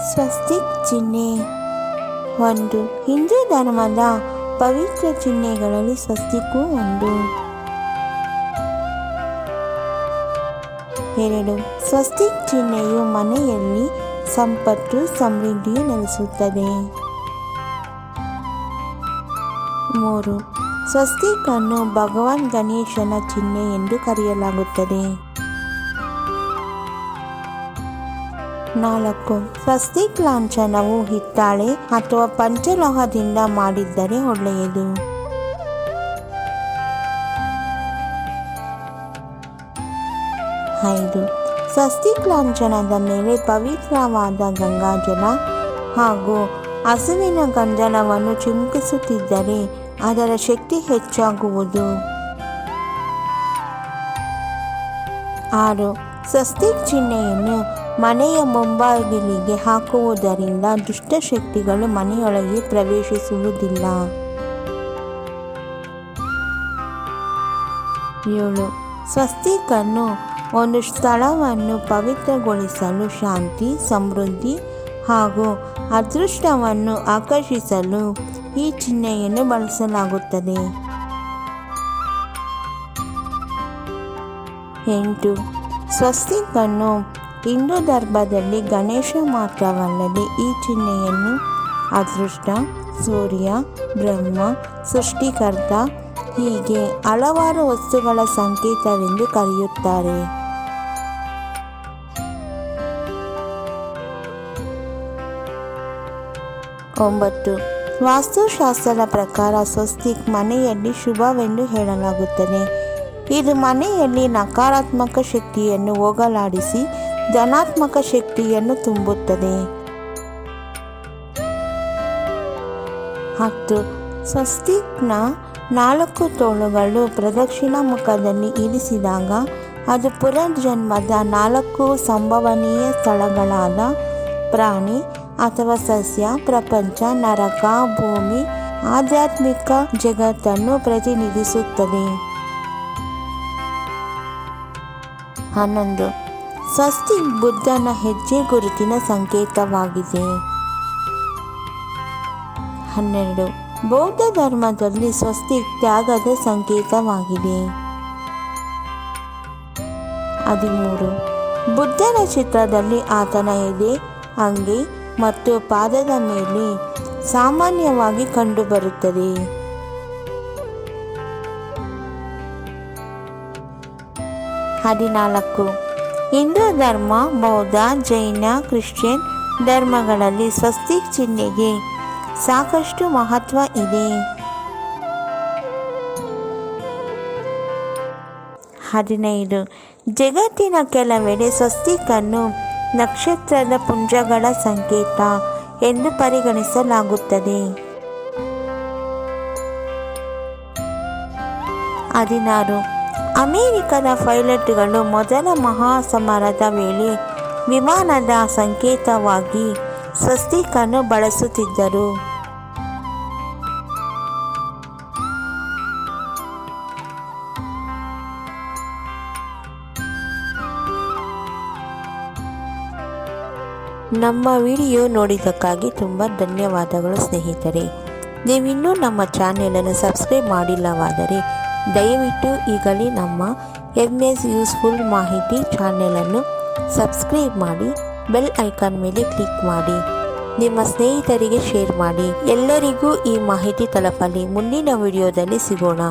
ಸ್ವಸ್ತಿಕ್ ಚಿಹ್ನೆ. ಒಂದು. ಹಿಂದೂ ಧರ್ಮದ ಪವಿತ್ರ ಚಿಹ್ನೆಗಳಲ್ಲಿ ಸ್ವಸ್ತಿಕ್ಕೂ ಒಂದು. ಎರಡು. ಸ್ವಸ್ತಿಕ್ ಚಿಹ್ನೆಯು ಮನೆಯಲ್ಲಿ ಸಂಪತ್ತು, ಸಮೃದ್ಧಿ ನೆಲೆಸುತ್ತದೆ. ಮೂರು. ಸ್ವಸ್ತಿಕ್ ಅನ್ನು ಭಗವಾನ್ ಗಣೇಶನ ಚಿಹ್ನೆ ಎಂದು ಕರೆಯಲಾಗುತ್ತದೆ. ನಾಲ್ಕು. ಸ್ವಸ್ತಿಕ್ ಲಾಂಛನವು ಹಿತ್ತಾಳೆ ಅಥವಾ ಪಂಚಲೋಹದಿಂದ ಮಾಡಿದ್ದರೆ ಒಳ್ಳೆಯದು. ಐದು. ಸ್ವಸ್ತಿಕ್ ಲಾಂಛನದ ಮೇಲೆ ಪವಿತ್ರವಾದ ಗಂಗಾಜಲ ಹಾಗೂ ಹಸುವಿನ ಗಂಜಲವನ್ನು ಚಿಮುಕಿಸುತ್ತಿದ್ದರೆ ಅದರ ಶಕ್ತಿ ಹೆಚ್ಚಾಗುವುದು. ಆರು. ಸ್ವಸ್ತಿಕ್ ಚಿಹ್ನೆಯನ್ನು ಮನೆಯ ಮುಂಬಾಗಿಲಿಗೆ ಹಾಕುವುದರಿಂದ ದುಷ್ಟಶಕ್ತಿಗಳು ಮನೆಯೊಳಗೆ ಪ್ರವೇಶಿಸುವುದಿಲ್ಲ. ಏಳು. ಸ್ವಸ್ತಿಕನ್ನು ಒಂದು ಸ್ಥಳವನ್ನು ಪವಿತ್ರಗೊಳಿಸಲು ಶಾಂತಿ, ಸಮೃದ್ಧಿ ಹಾಗೂ ಅದೃಷ್ಟವನ್ನು ಆಕರ್ಷಿಸಲು ಈ ಚಿಹ್ನೆಯನ್ನು ಬಳಸಲಾಗುತ್ತದೆ. ಎಂಟು. ಸ್ವಸ್ತಿಕ್ ಅನ್ನು ಹಿಂದೂ ಧರ್ಮದಲ್ಲಿ ಗಣೇಶ ಮಾತ್ರವಲ್ಲದೆ ಈ ಚಿಹ್ನೆಯನ್ನು ಅದೃಷ್ಟ, ಸೂರ್ಯ, ಬ್ರಹ್ಮ, ಸೃಷ್ಟಿಕರ್ತ ಹೀಗೆ ಹಲವಾರು ವಸ್ತುಗಳ ಸಂಕೇತವೆಂದು ಕರೆಯುತ್ತಾರೆ. ಒಂಬತ್ತು. ವಾಸ್ತುಶಾಸ್ತ್ರದ ಪ್ರಕಾರ ಸ್ವಸ್ತಿಕ್ ಮನೆಯಲ್ಲಿ ಶುಭವೆಂದು ಹೇಳಲಾಗುತ್ತದೆ. ಇದು ಮನೆಯಲ್ಲಿ ನಕಾರಾತ್ಮಕ ಶಕ್ತಿಯನ್ನು ಹೋಗಲಾಡಿಸಿ ಧನಾತ್ಮಕ ಶಕ್ತಿಯನ್ನು ತುಂಬುತ್ತದೆ. ಹತ್ತು, ಸ್ವಸ್ತಿಕ್ನ ನಾಲ್ಕು ತೋಳುಗಳು ಪ್ರದಕ್ಷಿಣ ಮುಖದಲ್ಲಿ ಇರಿಸಿದಾಗ ಅದು ಪುನರ್ಜನ್ಮದ ನಾಲ್ಕು ಸಂಭವನೀಯ ಸ್ಥಳಗಳಾದ ಪ್ರಾಣಿ ಅಥವಾ ಸಸ್ಯ, ಪ್ರಪಂಚ, ನರಕ, ಭೂಮಿ, ಆಧ್ಯಾತ್ಮಿಕ ಜಗತ್ತನ್ನು ಪ್ರತಿನಿಧಿಸುತ್ತದೆ. ಹನ್ನೊಂದು ಸ್ವಸ್ತಿಕ್ ಬುದ್ಧನ ಹೆಜ್ಜೆ ಗುರುತಿನ ಸಂಕೇತವಾಗಿದೆ. ಹನ್ನೆರಡು. ಬೌದ್ಧ ಧರ್ಮದಲ್ಲಿ ಸ್ವಸ್ತಿ ತ್ಯಾಗದ ಸಂಕೇತವಾಗಿದೆ. ಹದಿಮೂರು. ಬುದ್ಧನ ಚಿತ್ರದಲ್ಲಿ ಆತನ ಎದೆ, ಅಂಗಿ ಮತ್ತು ಪಾದದ ಮೇಲೆ ಸಾಮಾನ್ಯವಾಗಿ ಕಂಡುಬರುತ್ತದೆ. ಹದಿನಾಲ್ಕು. ಹಿಂದೂ ಧರ್ಮ, ಬೌದ್ಧ, ಜೈನ, ಕ್ರಿಶ್ಚಿಯನ್ ಧರ್ಮಗಳಲ್ಲಿ ಸ್ವಸ್ತಿ ಚಿಹ್ನೆಗೆ ಸಾಕಷ್ಟು ಮಹತ್ವ ಇದೆ. ಹದಿನೈದು. ಜಗತ್ತಿನ ಕೆಲವೆಡೆ ಸ್ವಸ್ತಿಕನ್ನು ನಕ್ಷತ್ರದ ಪುಂಜಗಳ ಸಂಕೇತ ಎಂದು ಪರಿಗಣಿಸಲಾಗುತ್ತದೆ. ಹದಿನಾರು. ಅಮೆರಿಕದ ಪೈಲಟ್ಗಳು ಮೊದಲ ಮಹಾಸಮರದ ವೇಳೆ ವಿಮಾನದ ಸಂಕೇತವಾಗಿ ಸ್ವಸ್ತಿಕನ್ನು ಬಳಸುತ್ತಿದ್ದರು. ನಮ್ಮ ವಿಡಿಯೋ ನೋಡಿದ್ದಕ್ಕಾಗಿ ತುಂಬ ಧನ್ಯವಾದಗಳು ಸ್ನೇಹಿತರೆ. ನೀವಿನ್ನೂ ನಮ್ಮ ಚಾನೆಲನ್ನು ಸಬ್ಸ್ಕ್ರೈಬ್ ಮಾಡಿಲ್ಲವಾದರೆ ದಯವಿಟ್ಟು ಈಗಲೇ ನಮ್ಮ ಎಂ ಎಸ್ ಯೂಸ್ಫುಲ್ ಮಾಹಿತಿ ಚಾನೆಲನ್ನು ಸಬ್ಸ್ಕ್ರೈಬ್ ಮಾಡಿ, ಬೆಲ್ ಐಕಾನ್ ಮೇಲೆ ಕ್ಲಿಕ್ ಮಾಡಿ, ನಿಮ್ಮ ಸ್ನೇಹಿತರಿಗೆ ಶೇರ್ ಮಾಡಿ. ಎಲ್ಲರಿಗೂ ಈ ಮಾಹಿತಿ ತಲುಪಲಿ. ಮುಂದಿನ ವಿಡಿಯೋದಲ್ಲಿ ಸಿಗೋಣ.